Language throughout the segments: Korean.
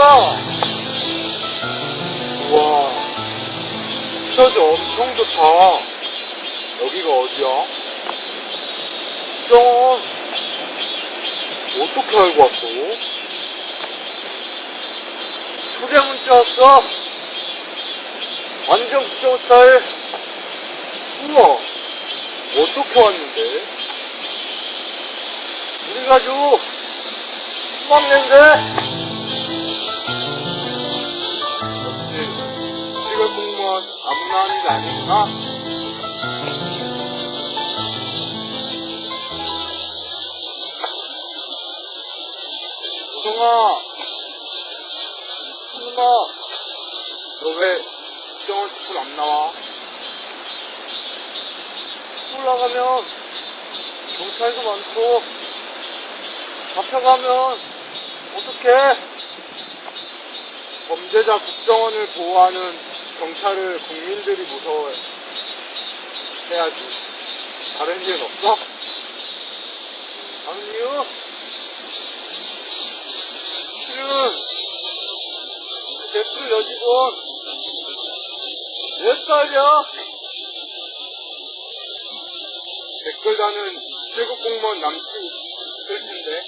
우와. 시너지 엄청 좋다. 여기가 어디야? 국정원. 어떻게 알고 왔어? 초대 문자 왔어. 완전 국정원 스타일. 우와. 어떻게 왔는데? 우리 가족 수박 냄새. 아니구나. 우성아, 누나, 너왜 국정원 스쿨 안 나와? 나가면 경찰도 많고 잡혀가면 어떡해? 범죄자 국정원을 보호하는 경찰을 국민들이 무서워해. 해야지. 다른 이유는 없어? 다른 이유? 실은 댓글 여직원 몇 살이야? 댓글 다는 최고 공무원 남친 있을 텐데.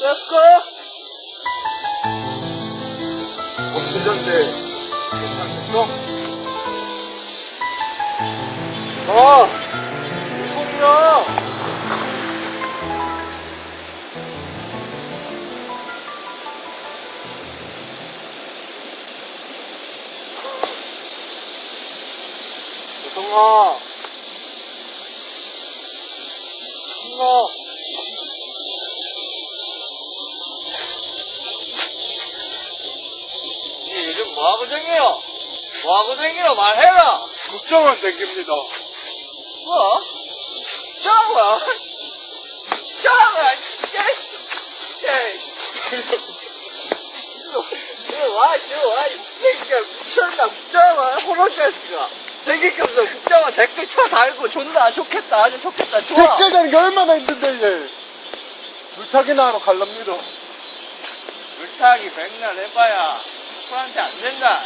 냈어? 아, 이송이야. 여성아. 엄마. 니 요즘 뭐하고 댕겨? 뭐하고 댕겨? 말해라! 국정원 댕깁니다. 뭐? 정원? 정원! 이거 와, 이거 와, 이 새끼야. 미쳤나, 국정원? 호로자식아. 생기면서 국정원 댓글 쳐 달고 존나 좋겠다, 아주 좋겠다, 좋아. 댓글 다는 게 얼마나 힘든데 이제 물타기나 하러 갈랍니다 물타기 백날 해봐야 풀한테 안 된다.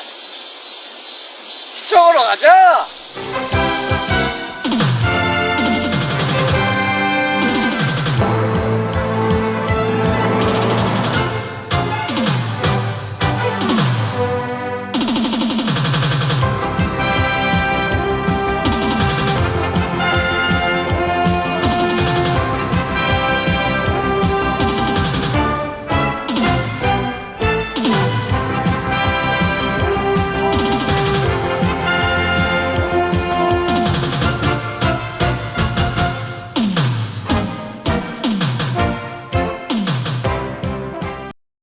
시청으로 가자!